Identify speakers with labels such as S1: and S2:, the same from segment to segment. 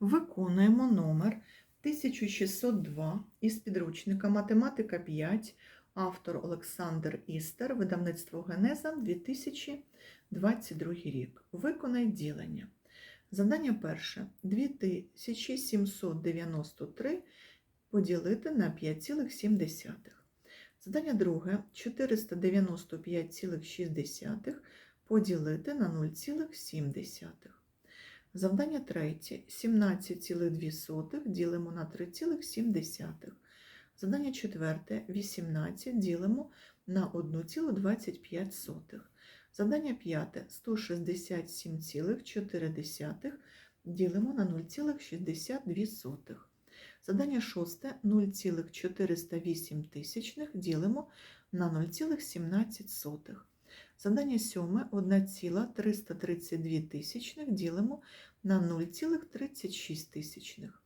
S1: Виконуємо номер 1602 із підручника Математика 5, автор Олександр Істер, видавництво Генеза 2022 рік. Виконай ділення. Завдання перше. 2793 поділити на 5,7. Завдання друге. 495,6 поділити на 0,7. Завдання третє. 17,2 ділимо на 3,7. Завдання четверте. 18 ділимо на 1,25. Завдання п'яте. 167,4 ділимо на 0,62. Завдання шосте. 0,408 тисячних ділимо на 0,17. Завдання сьоме 1,332 тисячних ділимо на 0,36 тисячних.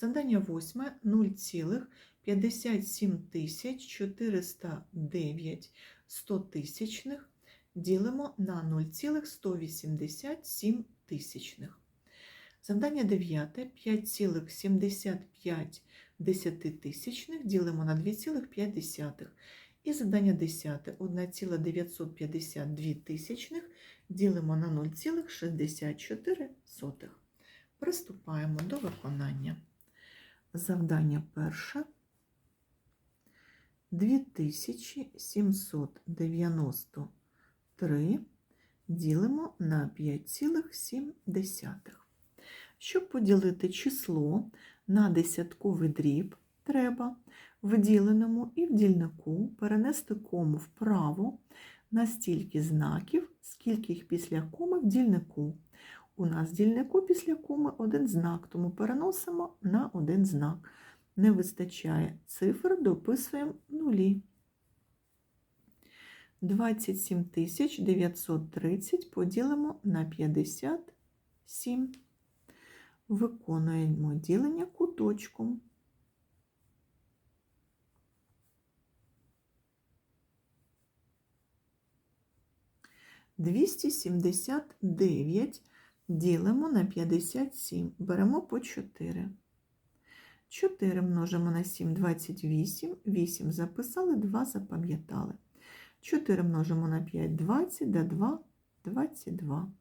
S1: Завдання восьме 0,57 тисяч 409 100 тисячних ділимо на 0,187 тисячних. Завдання дев'яте 5,75 десятитисячних ділимо на 2,5. І завдання 10 1,952 тисячних ділимо на 0,64. Приступаємо до виконання. Завдання перше 2793 ділимо на 5,7. Щоб поділити число на десятковий дріб, треба в діленому і в дільнику перенести кому вправо на стільки знаків, скільки їх після коми в дільнику. У нас дільнику після коми один знак, тому переносимо на один знак. Не вистачає цифр, дописуємо нулі. 27 930 поділимо на 57. Виконуємо ділення куточком. Двісті сімдесят дев'ять ділимо на 57, беремо по 4. 4 множимо на 7 – 28, 8 записали, 2 запам'ятали. 4 множимо на 5 – 20, да 2 – 22.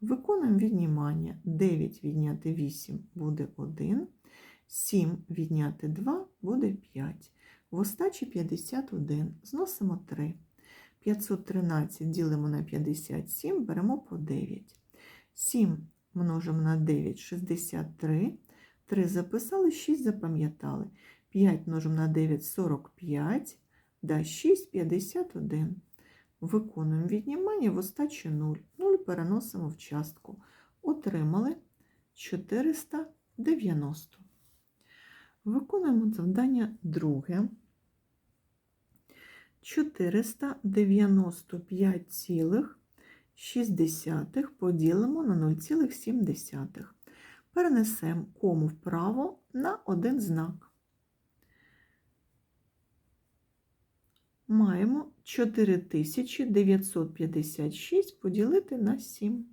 S1: Виконуємо віднімання. 9 відняти 8 буде 1, 7 відняти 2 буде 5. В остачі 51. Зносимо 3. 513 ділимо на 57, беремо по 9. 7 множимо на 9 – 63. 3 записали, 6 запам'ятали. 5 множимо на 9 – 45, да 6 – 51. Виконуємо віднімання в остачі 0. 0 переносимо в частку. Отримали 490. Виконуємо завдання друге. 495,6 поділимо на 0,7. Перенесемо кому вправо на один знак. Маємо 4956 поділити на 7.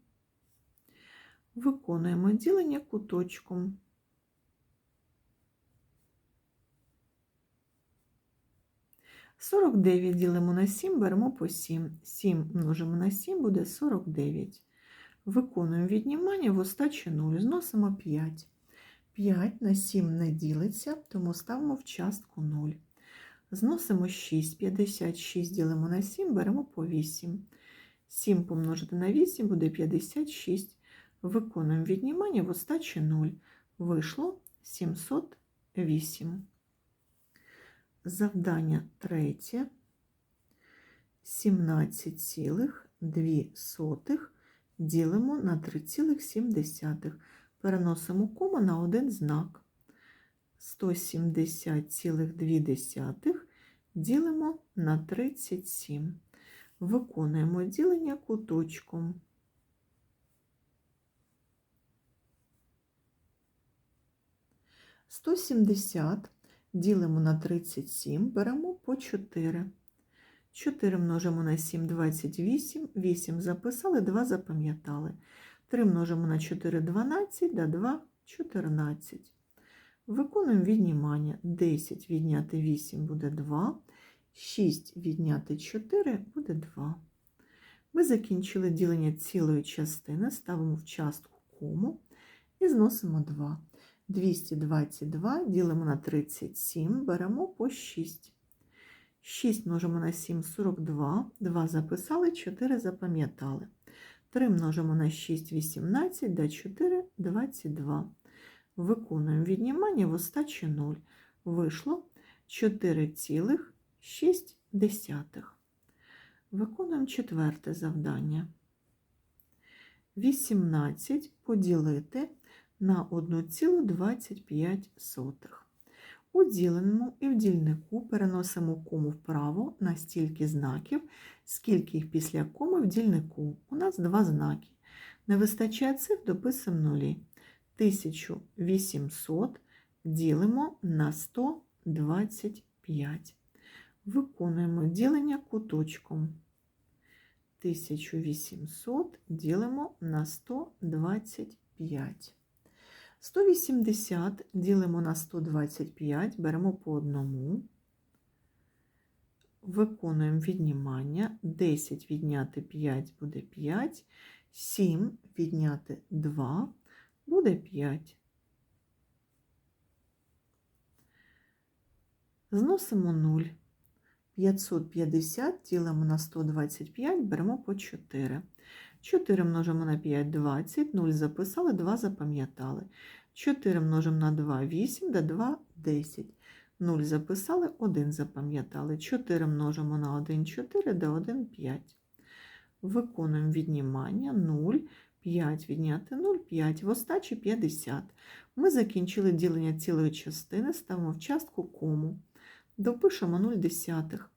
S1: Виконуємо ділення куточком. Сорок дев'ять ділимо на 7, беремо по 7. 7 множимо на 7 буде 49. Виконуємо віднімання в остачі 0, зносимо 5. 5 на 7 не ділиться, тому ставимо в частку 0. Зносимо 6, 56 ділимо на 7, беремо по 8. 7 помножити на 8 буде 56. Виконуємо віднімання в остачі 0. Вийшло 708. Завдання третє. 17,2 ділимо на 3,7. Переносимо кому на один знак. 170,2 ділимо на 37. Виконуємо ділення куточком. Сто сімдесят ділимо на 37, беремо по 4. 4 множимо на 7 – 28, 8 записали, 2 запам'ятали. 3 множимо на 4 – 12, да 2 14. Виконуємо віднімання. 10 відняти 8 буде 2. 6 відняти 4 буде 2. Ми закінчили ділення цілої частини, ставимо в частку кому і зносимо 2. 222 ділимо на 37, беремо по 6. 6 множимо на 7 42, 2 записали, 4 запам'ятали. 3 множимо на 6 18, да 4 22. Виконуємо віднімання в остачі 0. Вийшло 4,6. Виконуємо четверте завдання. 18 поділити на 1,25. У діленому і в дільнику переносимо кому вправо на стільки знаків, скільки їх після коми в дільнику. У нас два знаки. Не вистачає цифр, дописуємо нулі. 1800 ділимо на 125. Виконуємо ділення куточком. 1800 ділимо на 125. 180 ділимо на 125, беремо по одному. Виконуємо віднімання. 10 відняти 5 буде 5, 7 відняти 2 буде 5. Зносимо 0. 550 ділимо на 125, беремо по 4. 4 множимо на 5 20, 0 записали, 2 запам'ятали. 4 множимо на 2 8, да 2 10. 0 записали, 1 запам'ятали. 4 множимо на 1 4, да 1 5. Виконуємо віднімання 0, 5 відняти 0, 5, в остачі 50. Ми закінчили ділення цілої частини, ставимо в частку кому. Допишемо 0 десятих.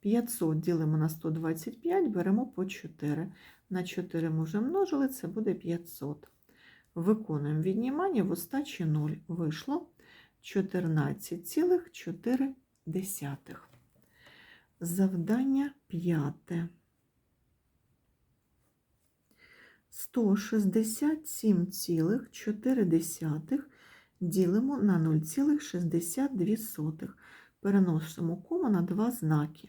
S1: 500 ділимо на 125, беремо по 4. На 4 ми вже множили, це буде 500. Виконуємо віднімання в остачі 0. Вийшло 14,4. Завдання п'яте. 167,4 ділимо на 0,62. Переносимо кому на два знаки.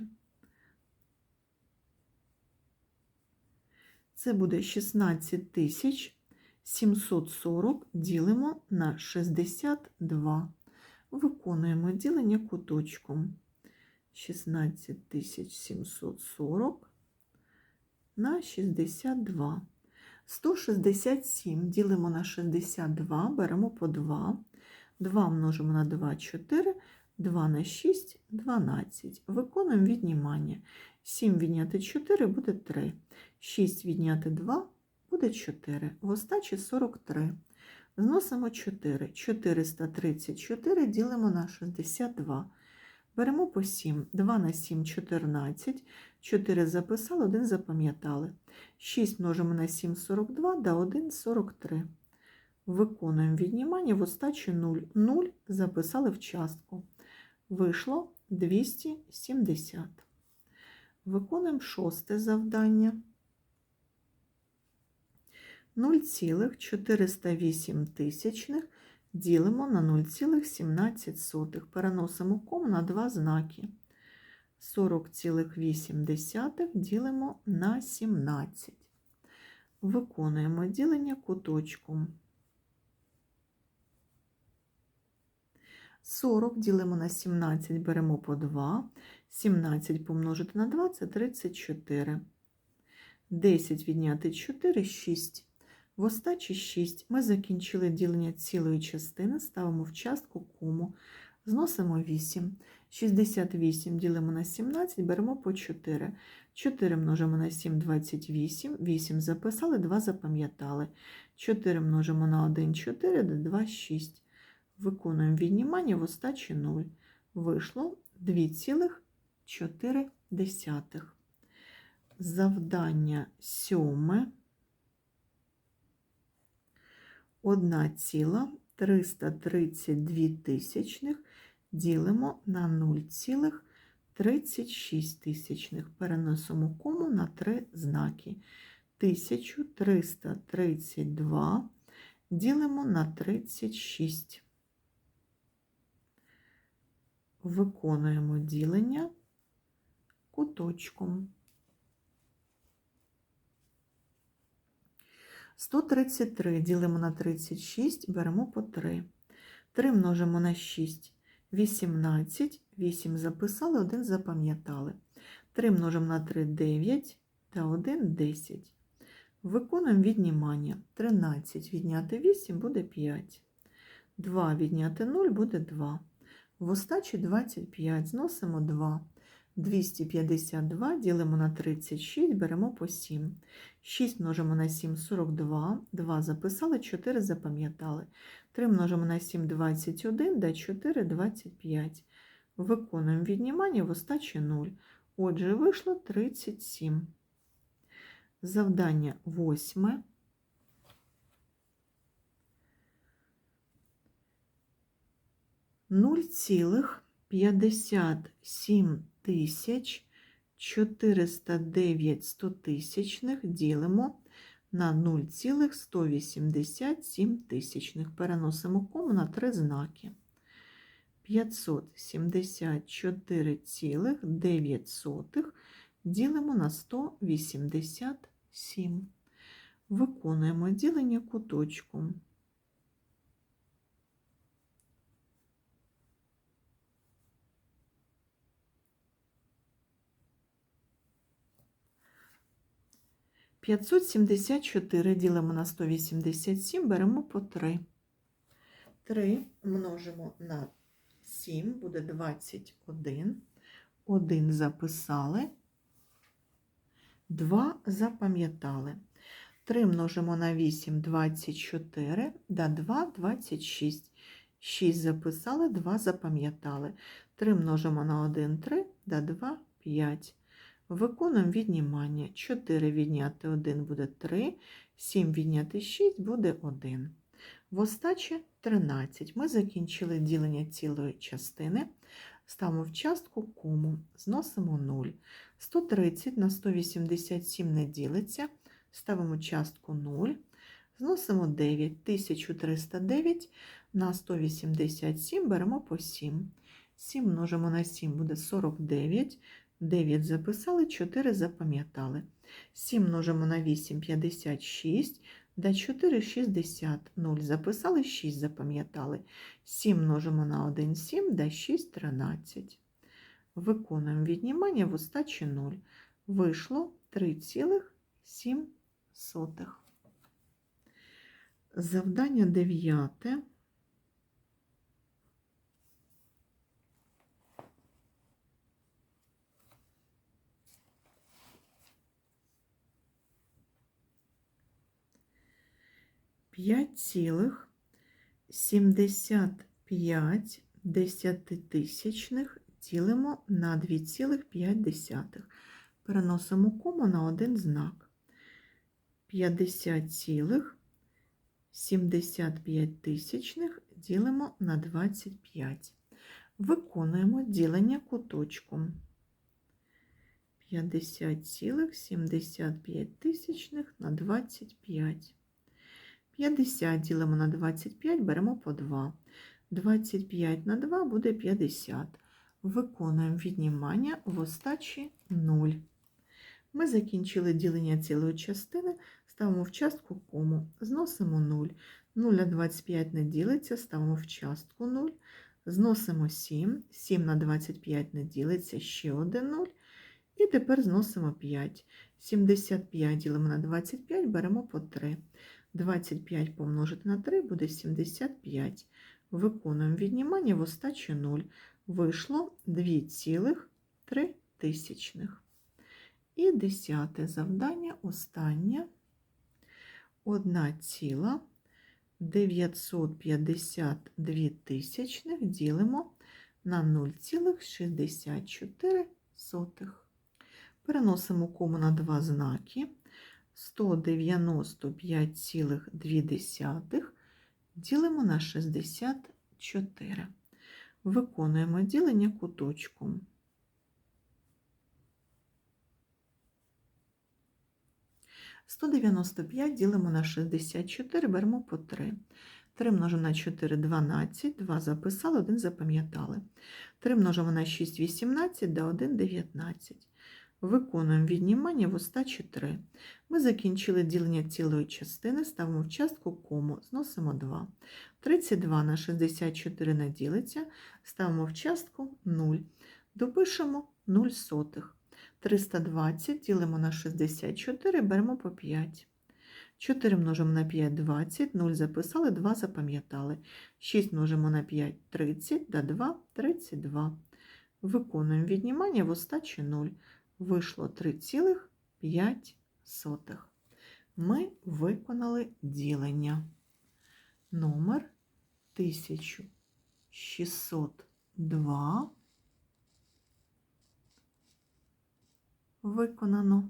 S1: Це буде 16 тисяч 740 ділимо на 62. Виконуємо ділення куточком. 16 740 на 62. 167 ділимо на 62, беремо по 2. 2 множимо на 2 4, 2 на 6 12. Виконуємо віднімання. 7 відняти 4 буде 3. 6 відняти 2 буде 4. В остачі 43. Зносимо 4. 434 ділимо на 62. Беремо по 7. 2 на 7 14. 4 записали, 1 запам'ятали. 6 множимо на 7 42, да 1 43. Виконуємо віднімання в остачі 0. 0 записали в частку. Вийшло 270. Виконуємо шосте завдання. 0,408 тисячних ділимо на 0,17. Переносимо ком на два знаки. 40,8 ділимо на 17. Виконуємо ділення куточком. 40 ділимо на 17, беремо по 2. 17 помножити на 2 це 34. 10 відняти 4 6. В остачі 6 ми закінчили ділення цілої частини, ставимо в частку кому, зносимо 8. 68 ділимо на 17, беремо по 4. 4 множимо на 7 28, 8 записали, 2 запам'ятали. 4 множимо на 1 4, 2 6. Виконуємо віднімання в остачі 0. Вийшло 2,4. Завдання сьоме. 1,332 тисячних ділимо на 0,36 тисячних. Переносимо кому на три знаки. 1332 ділимо на 36. Виконуємо ділення куточком. 133 ділимо на 36, беремо по 3. 3 множимо на 6, 18, 8 записали, 1 запам'ятали. 3 множимо на 3 9 та 1 10. Виконуємо віднімання. 13 відняти 8 буде 5. 2 відняти 0 буде 2. В остачі 25 зносимо 2. 252 ділимо на 36, беремо по 7. 6 множимо на 7 42, 2 записали, 4 запам'ятали. 3 множимо на 7 21, да 4 25. Виконуємо віднімання в остачі 0. Отже, вийшло 37. Завдання 8. Нуль цілих п'ятдесят сім тисяч 409 стотисячних ділимо на 0,187 тисячних. Переносимо кому на три знаки. 574,9 ділимо на 187. Виконуємо ділення куточком. 574 ділимо на 187, беремо по 3. 3 множимо на 7, буде 21. 1 записали, 2 запам'ятали. 3 множимо на 8, 24, да 2, 26. 6 записали, 2 запам'ятали. 3 множимо на 1, 3, да 2, 5. Виконуємо віднімання. 4 відняти 1 буде 3, 7 відняти 6 буде 1. В остачі 13. Ми закінчили ділення цілої частини. Ставимо в частку кому, зносимо 0. 130 на 187 не ділиться, ставимо частку 0, зносимо 9, 1309 на 187 беремо по 7. 7 множимо на 7 буде 49. 9 записали, 4 запам'ятали. 7 множимо на 8 56, да 4 60, 0 записали, 6 запам'ятали. 7 множимо на 1 7, да 6 13. Виконуємо віднімання в остачі 0. Вийшло 3,7. Завдання 9. П'ять цілих сімдесят п'ять десятитисячних ділимо на 2,5. Переносимо кому на один знак. 50,75 тисячних ділимо на 25. Виконуємо ділення куточком. 50,75 тисячних на 25. 50 ділимо на 25, беремо по 2. 25 на 2 буде 50. Виконуємо віднімання в остачі 0. Ми закінчили ділення цілої частини, ставимо в частку кому, зносимо 0. 0 на 25 не ділиться, ставимо в частку 0. Зносимо 7, 7 на 25 не ділиться, ще один 0. І тепер зносимо 5. 75 ділимо на 25, беремо по 3. 25 помножити на 3 буде 75. Виконуємо віднімання в остачі 0. Вийшло 2,3 тисячних. І десяте завдання останнє 1,952 тисячних ділимо на 0,64. Переносимо кому на два знаки. 195,2 ділимо на 64. Виконуємо ділення куточком. 195 ділимо на 64, беремо по 3. 3 множимо на 4 – 12, 2 записали, 1 запам'ятали. 3 множимо на 6 – 18, да 1 – 19. Виконуємо віднімання в остачі 3. Ми закінчили ділення цілої частини, ставимо в частку кому, зносимо 2. 32 на 64 не ділиться, ставимо в частку 0. Допишемо 0 сотих. 320 ділимо на 64, беремо по 5. 4 множимо на 5 – 20, 0 записали, 2 запам'ятали. 6 множимо на 5 – 30, да 2 – 32. Виконуємо віднімання в остачі 0. Вийшло 3,5. Ми виконали ділення. Номер 1602 виконано.